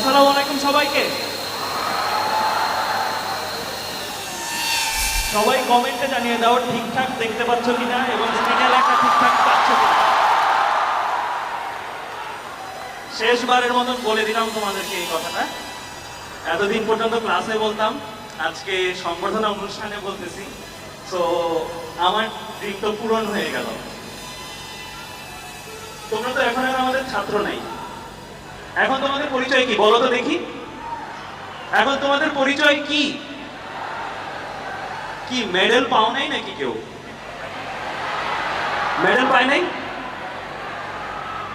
আসসালামু আলাইকুম সবাইকে। সবাই কমেন্টে জানিয়ে দাও ঠিকঠাক দেখতে পাচ্ছ কিনা এবং স্ক্রিনে লেখা ঠিকঠাক পাচ্ছ কিনা। শেষবারের মতন বলে দিলাম তোমাদেরকে এই কথাটা। এতদিন পর্যন্ত ক্লাসে বলতাম, আজকে সংবর্ধনা অনুষ্ঠানে বলতেছি। তো আমার ড্রিম তো পূরণ হয়ে গেল। তোমরা তো এখন আর আমাদের ছাত্র নাই। এখন তোমাদের পরিচয় কি? বলো তো দেখি। এখন তোমাদের পরিচয় কি? কি মেডেল পাও নাই নাকি কেউ? মেডেল পায় নাই?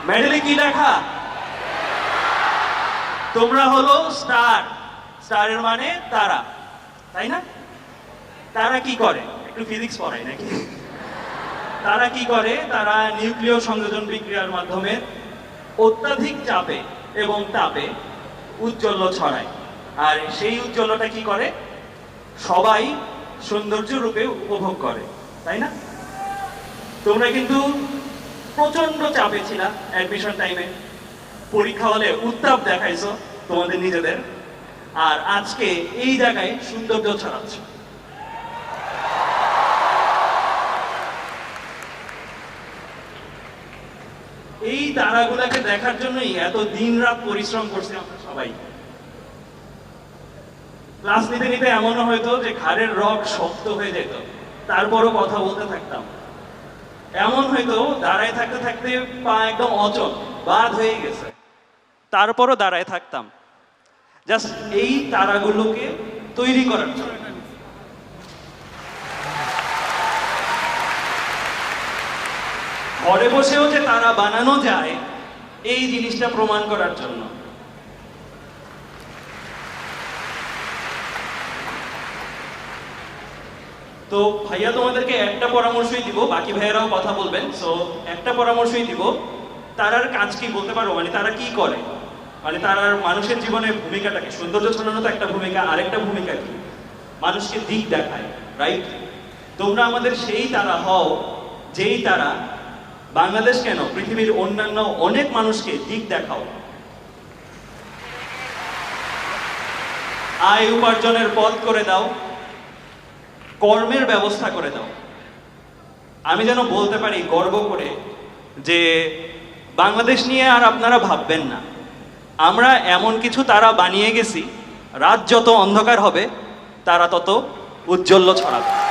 মেডেলে কি লেখা? তোমরা হলো স্টার স্টারের মানে তারা। তাই না? তারা কি করে? একটু ফিজিক্স পড়ায় নাকি? তারা কি করে? তারা নিউক্লিয় সংযোজন বিক্রিয়ার মাধ্যমে অত্যাধিক চাপে এবং তাপে উজ্জ্বল্য ছড়ায়। আর সেই উজ্জ্বল্যটা কি করে? সবাই সৌন্দর্য রূপে উপভোগ করে, তাই না? তোমরা কিন্তু প্রচণ্ড চাপে ছিলা অ্যাডমিশন টাইমে পরীক্ষা হলে উত্তাপ দেখাইছো তোমাদের নিজেদের। আর আজকে এই জায়গায় সৌন্দর্য ছড়াচ্ছ। এই তারাগুলাকে দেখার জন্যই এত দিন রাত পরিশ্রম করছি সবাই। ক্লাস নিতে নিতে এমনও হয়তো যে ঘাড়ের রগ শক্ত হয়ে যেত। তারপরও কথা বলতে থাকতাম। এমন হয়তো দাঁড়ায় থাকতে থাকতে পা একদম অচল, বাদ হয়ে গেছে। তারপরও দাঁড়ায় থাকতাম। জাস্ট এই তারাগুলোকে তৈরি করার জন্য। ঘরে বসেও যে তারা বানানো যায়, এই জিনিসটা প্রমাণ করার জন্য। তো ভাইয়া, তোমাদেরকে একটা পরামর্শই দিব, বাকি ভাইয়েরাও কথা বলবেন। সো একটা পরামর্শই দিব, তারার কাজ কি বলতে পারো মানে তারা কি করে? মানে তারার মানুষের জীবনে ভূমিকাটাকে, সৌন্দর্য ছড়ানো তো একটা ভূমিকা, আরেকটা ভূমিকা কি? মানুষকে দিক দেখায় রাইট তোমরা আমাদের সেই তারা হও, যেই তারা বাংলাদেশ কেন? পৃথিবীর অন্যান্য অনেক মানুষকে দিক দেখাও। আয় উপার্জনের পথ করে দাও, কর্মের ব্যবস্থা করে দাও। আমি যেন বলতে পারি, গর্ব করে, যে বাংলাদেশ নিয়ে আর আপনারা ভাববেন না। আমরা এমন কিছু তারা বানিয়ে গেছি, রাত যত অন্ধকার হবে, তারা তত উজ্জ্বল্য ছড়াবে।